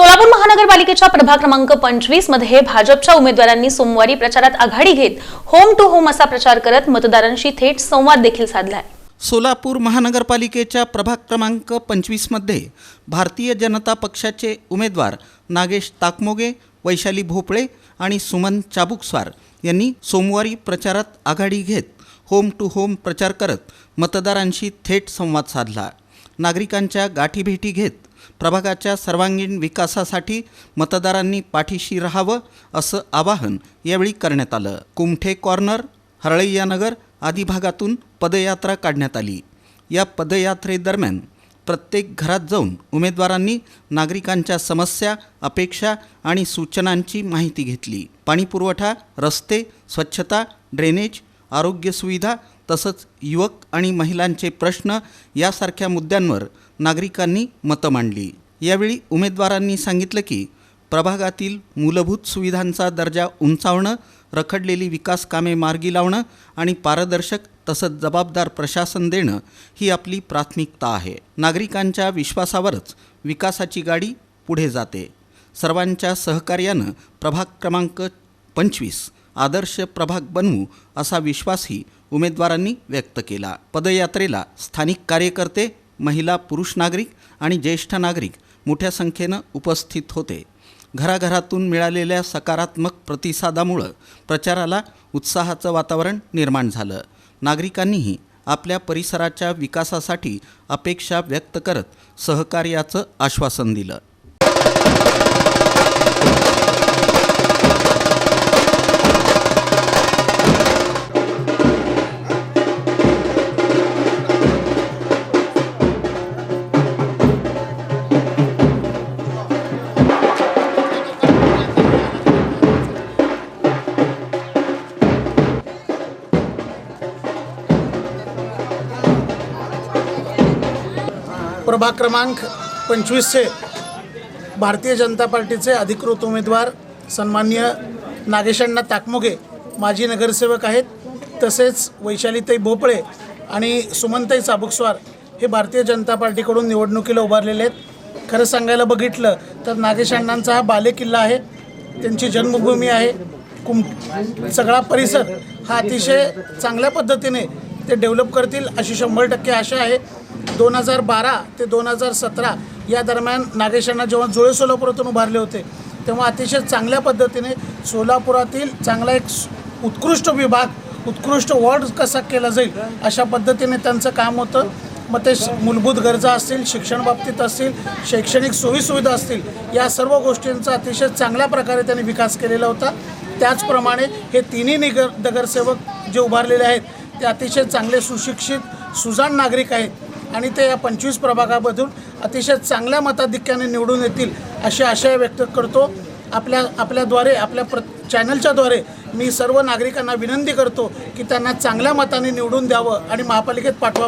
सोलापूर महानगरपालिकेच्या प्रभाग क्रमांक पंचवीसमध्ये भाजपच्या उमेदवारांनी सोमवारी प्रचारात आघाडी घेत होम टू होम असा प्रचार करत मतदारांशी थेट संवाद देखील साधलाय. सोलापूर महानगरपालिकेच्या प्रभाग क्रमांक पंचवीसमध्ये भारतीय जनता पक्षाचे उमेदवार नागेश ताकमोगे वैशाली भोपळे आणि सुमन चाबुकस्वार यांनी सोमवारी प्रचारात आघाडी घेत होम टू होम प्रचार करत मतदारांशी थेट संवाद साधला. नागरिकांच्या गाठीभेटी घेत प्रभागाच्या सर्वांगीण विकासासाठी मतदारांनी पाठीशी राहावं असं आवाहन यावेळी करण्यात आलं. कुमठे कॉर्नर हरळैया नगर आदी भागातून पदयात्रा काढण्यात आली. या पदयात्रेदरम्यान प्रत्येक घरात जाऊन उमेदवारांनी नागरिकांच्या समस्या अपेक्षा आणि सूचनांची माहिती घेतली. पाणीपुरवठा रस्ते स्वच्छता ड्रेनेज आरोग्य सुविधा तसंच युवक आणि महिलांचे प्रश्न यासारख्या मुद्द्यांवर नागरिकांनी मतं मांडली. यावेळी उमेदवारांनी सांगितलं की प्रभागातील मूलभूत सुविधांचा दर्जा उंचावणं रखडलेली विकास कामे मार्गी लावणं आणि पारदर्शक तसंच जबाबदार प्रशासन देणं ही आपली प्राथमिकता आहे. नागरिकांच्या विश्वासावरच विकासाची गाडी पुढे जाते. सर्वांच्या सहकार्यानं प्रभाग क्रमांक पंचवीस आदर्श प्रभाग बनवू असा विश्वासही उमेदवारांनी व्यक्त केला. पदयात्रेला स्थानिक कार्यकर्ते महिला पुरुष नागरिक आणि ज्येष्ठ नागरिक मोठ्या संख्येनं उपस्थित होते. घराघरातून मिळालेल्या सकारात्मक प्रतिसादामुळं प्रचाराला उत्साहाचं वातावरण निर्माण झालं. नागरिकांनीही आपल्या परिसराच्या विकासासाठी अपेक्षा व्यक्त करत सहकार्याचं आश्वासन दिलं. प्रभाग क्रमांक पंचवीसचे भारतीय जनता पार्टीचे अधिकृत उमेदवार सन्माननीय नागेशांना ताकमुगे माजी नगरसेवक आहेत. तसेच वैशालीताई भोपळे आणि सुमनताई चाबुकस्वार हे भारतीय जनता पार्टीकडून निवडणुकीला उभारलेले आहेत. खरं सांगायला बघितलं तर नागेशांनांचा हा बालेकिल्ला आहे. त्यांची जन्मभूमी आहे. कुम सगळा परिसर हा अतिशय चांगल्या पद्धतीने ते डेव्हलप करतील अशी शंभर टक्के आशा आहे. दोन हजार बारा ते दोन हजार सतरा या दरम्यान नागेशांना जेव्हा जुळे सोलापुरातून उभारले होते तेव्हा अतिशय चांगल्या पद्धतीने सोलापुरातील चांगला एक उत्कृष्ट विभाग उत्कृष्ट वॉर्ड कसा केला जाईल अशा पद्धतीने त्यांचं काम होतं. मग ते श- मूलभूत गरजा असतील शिक्षण बाबतीत असतील शैक्षणिक सोयीसुविधा असतील या सर्व गोष्टींचा अतिशय चांगल्या प्रकारे त्यांनी विकास केलेला होता. त्याचप्रमाणे हे तिन्ही निगर नगरसेवक जे उभारलेले आहेत ते अतिशय चांगले सुशिक्षित सुजाण नागरिक आहेत आणि ते या पंचवीस प्रभागामधून अतिशय चांगल्या मताधिक्याने निवडून येतील अशी आशय व्यक्त करतो. आपल्या आपल्याद्वारे आपल्या प्र चॅनलच्याद्वारे मी सर्व नागरिकांना विनंती करतो की त्यांना चांगल्या मताने निवडून द्यावं आणि महापालिकेत पाठवा.